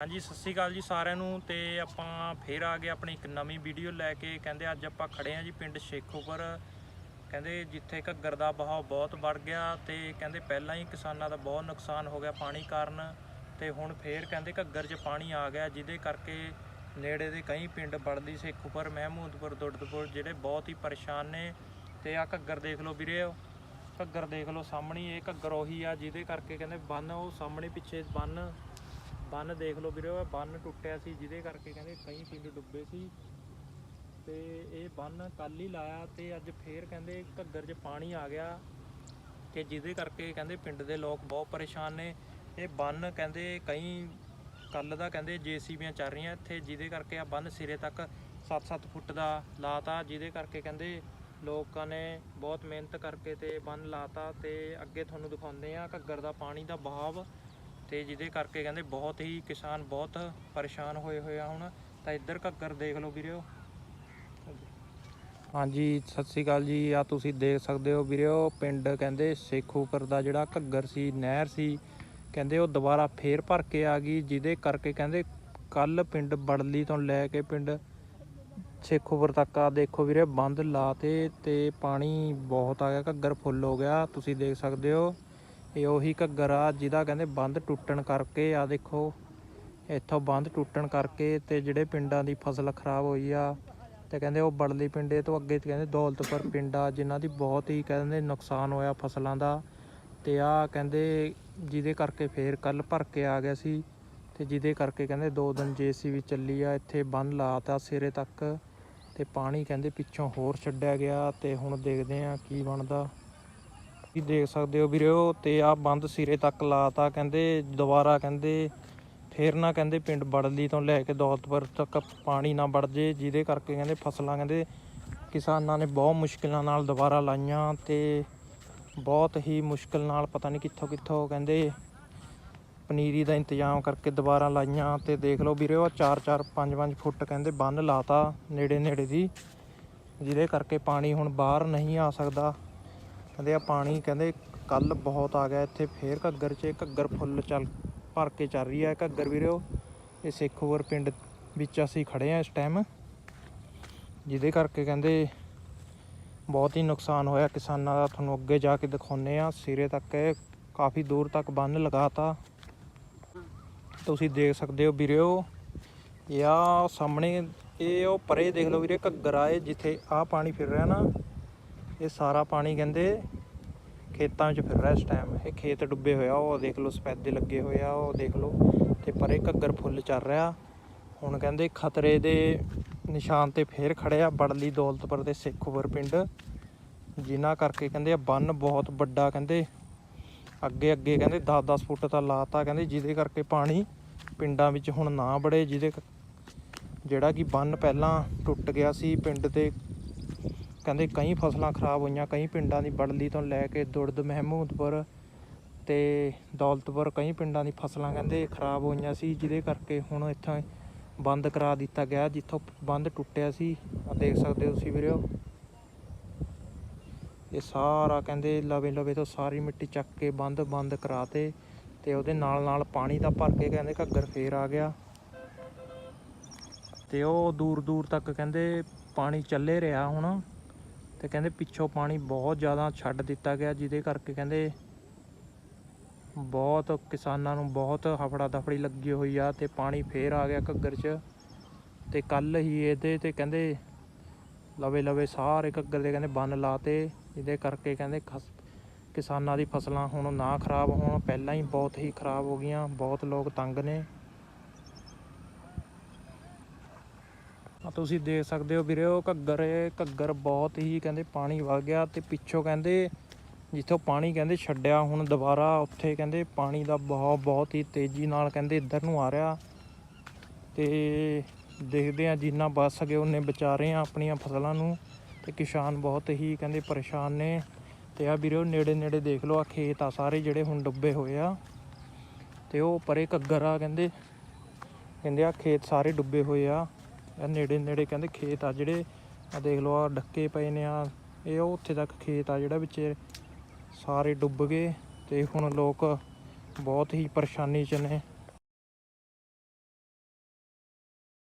ਹਾਂਜੀ, ਸਤਿ ਸ਼੍ਰੀ ਅਕਾਲ ਜੀ ਸਾਰਿਆਂ ਨੂੰ ਤੇ ਆਪਾਂ ਫੇਰ ਆ ਗਏ ਆਪਣੀ ਇੱਕ ਨਵੀਂ ਵੀਡੀਓ ਲੈ ਕੇ। ਕਹਿੰਦੇ ਅੱਜ ਆਪਾਂ ਖੜੇ ਆ ਜੀ ਪਿੰਡ ਸ਼ੇਖੋਪੁਰ। ਕਹਿੰਦੇ ਜਿੱਥੇ ਘੱਗਰ ਦਾ ਬਹਾਅ ਬਹੁਤ ਵੱਧ ਗਿਆ ਤੇ ਕਹਿੰਦੇ ਪਹਿਲਾਂ ਹੀ ਕਿਸਾਨਾਂ ਦਾ ਬਹੁਤ ਨੁਕਸਾਨ ਹੋ ਗਿਆ ਪਾਣੀ ਕਾਰਨ। ਤੇ ਹੁਣ ਫੇਰ ਕਹਿੰਦੇ ਘੱਗਰ 'ਚ ਪਾਣੀ ਆ ਗਿਆ, ਜਿਹਦੇ ਕਰਕੇ ਨੇੜੇ ਦੇ ਕਈ ਪਿੰਡ ਬੜਦੀ ਸ਼ੇਖੋਪੁਰ, ਮਹਿਮੂਦਪੁਰ ਦੁੱਡਦਪੁਰ ਜਿਹੜੇ ਬਹੁਤ ਹੀ ਪਰੇਸ਼ਾਨ ਨੇ। ਤੇ ਆ ਘੱਗਰ ਦੇਖ ਲਓ ਵੀਰੇ ਘੱਗਰ ਦੇਖ ਲਓ ਸਾਹਮਣੇ, ਇਹ ਘੱਗਰ ਉਹੀ ਆ ਜਿਹਦੇ ਕਰਕੇ ਕਹਿੰਦੇ ਬੰਨ, ਉਹ ਸਾਹਮਣੇ ਪਿੱਛੇ ਬੰਨ। ਬੰਨ ਦੇਖ ਲਓ ਵੀਰੋ ਬੰਨ ਟੁੱਟਿਆ ਸੀ, ਜਿਹਦੇ ਕਰਕੇ ਕਹਿੰਦੇ ਕਈ ਪਿੰਡ ਡੁੱਬੇ ਸੀ। ਤੇ ਇਹ ਬੰਨ ਕੱਲ ਹੀ ਲਾਇਆ ਤੇ ਅੱਜ ਫੇਰ ਕਹਿੰਦੇ ਘੱਗਰ 'ਚ ਪਾਣੀ ਆ ਗਿਆ ਕਿ ਜਿਹਦੇ ਕਰਕੇ ਕਹਿੰਦੇ ਪਿੰਡ ਦੇ ਲੋਕ ਬਹੁਤ ਪਰੇਸ਼ਾਨ ਨੇ। ਇਹ ਬੰਨ ਕਹਿੰਦੇ ਕਈ ਕੱਲ ਦਾ ਕਹਿੰਦੇ ਜੀਸੀਬੀਆਂ ਚੱਲ ਰਹੀਆਂ ਇੱਥੇ, ਜਿਹਦੇ ਕਰਕੇ ਆ ਬੰਨ ਸਿਰੇ ਤੱਕ 7-7 ਫੁੱਟ ਦਾ ਲਾਤਾ, ਜਿਹਦੇ ਕਰਕੇ ਕਹਿੰਦੇ ਲੋਕਾਂ ਨੇ ਬਹੁਤ ਮਿਹਨਤ ਕਰਕੇ ਤੇ ਬੰਨ ਲਾਤਾ। ਤੇ ਅੱਗੇ ਤੁਹਾਨੂੰ ਦਿਖਾਉਂਦੇ ਆ ਘੱਗਰ ਦਾ ਪਾਣੀ ਦਾ ਬਹਾਵ। ਤੇ ਜਿਹਦੇ ਕਰਕੇ ਕਹਿੰਦੇ ਬਹੁਤ ਹੀ ਕਿਸਾਨ ਬਹੁਤ ਪਰੇਸ਼ਾਨ ਹੋਏ ਹੋਏ ਆ ਹੁਣ। ਤਾਂ ਇੱਧਰ ਘੱਗਰ ਦੇਖ ਲਓ ਵੀਰਿਓ ਹਾਂਜੀ, ਸਤਿ ਸ੍ਰੀ ਅਕਾਲ ਜੀ। ਆ ਤੁਸੀਂ ਦੇਖ ਸਕਦੇ ਹੋ ਵੀਰਿਓ ਪਿੰਡ ਕਹਿੰਦੇ ਸੇਖੂਪੁਰ ਦਾ ਜਿਹੜਾ ਘੱਗਰ ਸੀ, ਨਹਿਰ ਸੀ, ਕਹਿੰਦੇ ਉਹ ਦੁਬਾਰਾ ਫੇਰ ਭਰ ਕੇ ਆ ਗਈ, ਜਿਹਦੇ ਕਰਕੇ ਕਹਿੰਦੇ ਕੱਲ ਪਿੰਡ ਬੜਲੀ ਤੋਂ ਲੈ ਕੇ ਪਿੰਡ ਸੇਖੂਪੁਰ ਤੱਕ ਆ ਦੇਖੋ ਵੀਰੇ, ਬੰਦ ਲਾਤੇ ਤੇ ਪਾਣੀ ਬਹੁਤ ਆ ਗਿਆ, ਘੱਗਰ ਫੁੱਲ ਹੋ ਗਿਆ। ਤੁਸੀਂ ਦੇਖ ਸਕਦੇ ਹੋ। ਇਹ ਉਹੀ ਘੱਗਰ ਆ, ਜਿਹਦਾ ਕਹਿੰਦੇ ਬੰਦ ਟੁੱਟਣ ਕਰਕੇ ਆ ਦੇਖੋ, ਇੱਥੋਂ ਬੰਦ ਟੁੱਟਣ ਕਰਕੇ ਤੇ ਜਿਹੜੇ ਪਿੰਡਾਂ ਦੀ ਫਸਲ ਖਰਾਬ ਹੋਈ ਆ, ਤੇ ਕਹਿੰਦੇ ਉਹ ਬੜਲੀ ਪਿੰਡੇ ਤੋਂ ਅੱਗੇ ਕਹਿੰਦੇ ਦੌਲਤਪੁਰ ਪਿੰਡ ਆ ਜਿਨ੍ਹਾਂ ਦੀ ਬਹੁਤ ਹੀ ਕਹਿੰਦੇ ਨੁਕਸਾਨ ਹੋਇਆ ਫਸਲਾਂ ਦਾ। ਤੇ ਆ ਕਹਿੰਦੇ ਜਿਹਦੇ ਕਰਕੇ ਫੇਰ ਕੱਲ ਭਰ ਕੇ ਆ ਗਿਆ ਸੀ, ਤੇ ਜਿਹਦੇ ਕਰਕੇ ਕਹਿੰਦੇ ਦੋ ਦਿਨ ਜੀਸੀਬੀ ਚੱਲੀ ਆ, ਇੱਥੇ ਬੰਨ ਲਾਤਾ ਸਿਰੇ ਤੱਕ, ਤੇ ਪਾਣੀ ਕਹਿੰਦੇ ਪਿੱਛੋਂ ਹੋਰ ਛੱਡਿਆ ਗਿਆ, ਤੇ ਹੁਣ ਦੇਖਦੇ ਆ ਕੀ ਬਣਦਾ। ਕੀ ਦੇਖ ਸਕਦੇ ਹੋ ਵੀਰੋ ਤੇ ਆ ਬੰਦ ਸਿਰੇ ਤੱਕ ਲਾਤਾ, ਕਹਿੰਦੇ ਦੁਬਾਰਾ ਕਹਿੰਦੇ ਫੇਰ ਨਾ ਕਹਿੰਦੇ ਪਿੰਡ ਬੜਲੀ ਤੋਂ ਲੈ ਕੇ ਦੌਲਤਪੁਰ ਤੱਕ ਪਾਣੀ ਨਾ ਵੜ ਜੇ, ਜਿਹਦੇ ਕਰਕੇ ਕਹਿੰਦੇ ਫਸਲਾਂ ਕਹਿੰਦੇ ਕਿਸਾਨਾਂ ਨੇ ਬਹੁਤ ਮੁਸ਼ਕਿਲਾਂ ਨਾਲ ਦੁਬਾਰਾ ਲਾਈਆਂ ਤੇ ਬਹੁਤ ਹੀ ਮੁਸ਼ਕਿਲ ਨਾਲ ਪਤਾ ਨਹੀਂ ਕਿੱਥੋਂ ਕਿੱਥੋਂ ਕਹਿੰਦੇ ਪਨੀਰੀ ਦਾ ਇੰਤਜ਼ਾਮ ਕਰਕੇ ਦੁਬਾਰਾ ਲਾਈਆਂ ਤੇ ਦੇਖ ਲਓ ਵੀਰੇ ਉਹ 4-4 5-5 ਫੁੱਟ ਕਹਿੰਦੇ ਬੰਨ ਲਾਤਾ ਨੇੜੇ ਨੇੜੇ ਦੀ, ਜਿਹਦੇ ਕਰਕੇ ਪਾਣੀ ਹੁਣ ਬਾਹਰ ਨਹੀਂ ਆ ਸਕਦਾ। ਕਹਿੰਦੇ ਆ ਪਾਣੀ, ਕਹਿੰਦੇ ਕੱਲ ਬਹੁਤ ਆ ਗਿਆ ਇੱਥੇ, ਫੇਰ ਘੱਗਰ 'ਚ ਘੱਗਰ ਫੁੱਲ ਚੱਲ ਭਰ ਕੇ ਚੱਲ ਰਹੀ ਹੈ ਘੱਗਰ ਵੀਰਿਓ ਇਹ ਸੇਖੋਵਰ ਪਿੰਡ ਵਿੱਚ ਅਸੀਂ ਖੜੇ ਆ ਇਸ ਟਾਈਮ, ਜਿਹਦੇ ਕਰਕੇ ਕਹਿੰਦੇ ਬਹੁਤ ਹੀ ਨੁਕਸਾਨ ਹੋਇਆ। ਕਿਸਾਨਾਂ ਦਾ ਤੁਹਾਨੂੰ ਅੱਗੇ ਜਾ ਕੇ ਦਿਖਾਉਨੇ ਆ। ਸਿਰੇ ਤੱਕ ਕਾਫੀ ਦੂਰ ਤੱਕ ਬੰਨ ਲਗਾਤਾ। ਤੁਸੀਂ ਦੇਖ ਸਕਦੇ ਹੋ ਵੀਰਿਓ ਇਹ ਆ ਸਾਹਮਣੇ, ਇਹ ਉਹ ਪਰੇ ਦੇਖ ਲਓ ਵੀਰੇ, ਘੱਗਰ ਆਏ ਜਿੱਥੇ ਆ ਪਾਣੀ ਫਿਰ ਰਿਹਾ ਨਾ। ਇਹ ਸਾਰਾ ਪਾਣੀ ਕਹਿੰਦੇ ਖੇਤਾਂ 'ਚ ਫਿਰ ਰਿਹਾ ਇਸ ਟਾਈਮ ਇਹ ਖੇਤ ਡੁੱਬੇ ਹੋਇਆ ਉਹ ਦੇਖ ਲਓ ਸਪੈਦੇ ਲੱਗੇ ਹੋਏ ਆ, ਉਹ ਦੇਖ ਲਓ, ਤੇ ਪਰੇ ਘੱਗਰ ਫੁੱਲ ਚੱਲ ਰਿਹਾ। ਹੁਣ ਕਹਿੰਦੇ ਖਤਰੇ ਦੇ ਨਿਸ਼ਾਨ ਤੇ ਫੇਰ ਖੜਿਆ ਬੜਲੀ ਦੌਲਤਪੁਰ ਦੇ ਸੇਖੋਵਰ ਪਿੰਡ, ਜਿਨ੍ਹਾਂ ਕਰਕੇ ਕਹਿੰਦੇ ਆ ਬੰਨ ਬਹੁਤ ਵੱਡਾ ਕਹਿੰਦੇ ਅੱਗੇ ਅੱਗੇ ਕਹਿੰਦੇ 10-10 ਫੁੱਟ ਤਾਂ ਲਾਤਾ ਕਹਿੰਦੇ, ਜਿਹਦੇ ਕਰਕੇ ਪਾਣੀ ਪਿੰਡਾਂ ਵਿੱਚ ਹੁਣ ਨਾ ਵੜੇ, ਜਿਹਦੇ ਜਿਹੜਾ ਕਿ ਬੰਨ ਪਹਿਲਾਂ ਟੁੱਟ ਗਿਆ ਸੀ ਪਿੰਡ ਦੇ ਕਹਿੰਦੇ ਕਈ ਫਸਲਾਂ ਖਰਾਬ ਹੋਈਆਂ, ਕਈ ਪਿੰਡਾਂ ਦੀ ਬੜਲੀ ਤੋਂ ਲੈ ਕੇ ਦੁਰਦ ਮਹਿਮੂਦਪੁਰ ਤੇ ਦੌਲਤਪੁਰ ਕਈ ਪਿੰਡਾਂ ਦੀ ਫਸਲਾਂ ਕਹਿੰਦੇ ਖਰਾਬ ਹੋਈਆਂ ਸੀ, ਜਿਹਦੇ ਕਰਕੇ ਹੁਣ ਇੱਥੋਂ ਬੰਦ ਕਰਾ ਦਿੱਤਾ ਗਿਆ, ਜਿੱਥੋਂ ਬੰਦ ਟੁੱਟਿਆ ਸੀ। ਆ ਦੇਖ ਸਕਦੇ ਹੋ ਤੁਸੀਂ ਵੀਰਿਓ ਇਹ ਸਾਰਾ ਕਹਿੰਦੇ ਲਵੇ ਲਵੇ ਤੋਂ ਸਾਰੀ ਮਿੱਟੀ ਚੱਕ ਕੇ ਬੰਦ ਬੰਦ ਕਰਾਤੇ ਤੇ ਉਹਦੇ ਨਾਲ ਨਾਲ ਪਾਣੀ ਦਾ ਭਰ ਕੇ ਕਹਿੰਦੇ ਘੱਗਰ ਫੇਰ ਆ ਗਿਆ। ਤੇ ਉਹ ਦੂਰ ਦੂਰ ਤੱਕ ਕਹਿੰਦੇ ਪਾਣੀ ਚੱਲੇ ਰਿਹਾ ਹੁਣ। ਤੇ ਕਹਿੰਦੇ ਪਿੱਛੋਂ ਪਾਣੀ ਬਹੁਤ ਜ਼ਿਆਦਾ ਛੱਡ ਦਿੱਤਾ ਗਿਆ, ਜਿਹਦੇ ਕਰਕੇ ਕਹਿੰਦੇ ਬਹੁਤ ਕਿਸਾਨਾਂ ਨੂੰ ਬਹੁਤ ਹਫੜਾ ਦਫੜੀ ਲੱਗੀ ਹੋਈ ਆ ਤੇ ਪਾਣੀ ਫੇਰ ਆ ਗਿਆ ਘੱਗਰ 'ਚ ਤੇ ਕੱਲ ਹੀ ਇਹਦੇ ਤੇ ਕਹਿੰਦੇ ਲਵੇ ਲਵੇ ਸਾਰੇ ਘੱਗਰ ਦੇ ਕਹਿੰਦੇ ਬੰਨ ਲਾਤੇ, ਜਿਹਦੇ ਕਰਕੇ ਕਹਿੰਦੇ ਖਸ- ਕਿਸਾਨਾਂ ਦੀ ਫਸਲਾਂ ਹੁਣ ਨਾ ਖਰਾਬ ਹੋਣ, ਪਹਿਲਾਂ ਹੀ ਬਹੁਤ ਹੀ ਖਰਾਬ ਹੋ ਗਈਆਂ, ਬਹੁਤ ਲੋਕ ਤੰਗ ਨੇ। ਤੁਸੀਂ ਦੇਖ ਸਕਦੇ ਹੋ ਵੀਰੇ, ਉਹ ਘੱਗਰ ਘੱਗਰ ਬਹੁਤ ਹੀ ਕਹਿੰਦੇ ਪਾਣੀ ਵਗ ਗਿਆ ਤੇ ਪਿੱਛੋਂ ਕਹਿੰਦੇ ਜਿੱਥੋਂ ਪਾਣੀ ਕਹਿੰਦੇ ਛੱਡਿਆ, ਹੁਣ ਦੁਬਾਰਾ ਉੱਥੇ ਕਹਿੰਦੇ ਪਾਣੀ ਦਾ ਬਹੁਤ ਬਹੁਤ ਹੀ ਤੇਜ਼ੀ ਨਾਲ ਕਹਿੰਦੇ ਇੱਧਰ ਨੂੰ ਆ ਰਿਹਾ। ਤੇ ਦੇਖਦੇ ਆ ਜਿੰਨਾ ਬਚ ਸਕੇ ਉਹਨੇ ਬਚਾ ਰਹੇ ਆ ਆਪਣੀਆਂ ਫਸਲਾਂ ਨੂੰ। ਤੇ ਕਿਸਾਨ ਬਹੁਤ ਹੀ ਕਹਿੰਦੇ ਪਰੇਸ਼ਾਨ ਨੇ। ਤੇ ਆ ਵੀਰੇ, ਉਹ ਨੇੜੇ ਨੇੜੇ ਦੇਖ ਲਓ ਆ ਖੇਤ ਆ ਸਾਰੇ ਜਿਹੜੇ ਹੁਣ ਡੁੱਬੇ ਹੋਏ ਆ। ਤੇ ਉਹ ਪਰੇ ਘੱਗਰ ਆ ਕਹਿੰਦੇ। ਕਹਿੰਦੇ ਆ ਖੇਤ ਸਾਰੇ ਡੁੱਬੇ ਹੋਏ ਆ। ਇਹ ਨੇੜੇ ਨੇੜੇ ਕਹਿੰਦੇ ਖੇਤ ਆ ਜਿਹੜੇ ਆ ਦੇਖ ਲਓ ਆ ਡੱਕੇ ਪਏ ਨੇ ਆ ਇਹ ਉਹ ਉੱਥੇ ਤੱਕ ਖੇਤ ਆ ਜਿਹੜਾ ਵਿੱਚ ਸਾਰੇ ਡੁੱਬ ਗਏ ਤੇ ਹੁਣ ਲੋਕ ਬਹੁਤ ਹੀ ਪਰੇਸ਼ਾਨੀ 'ਚ ਨੇ।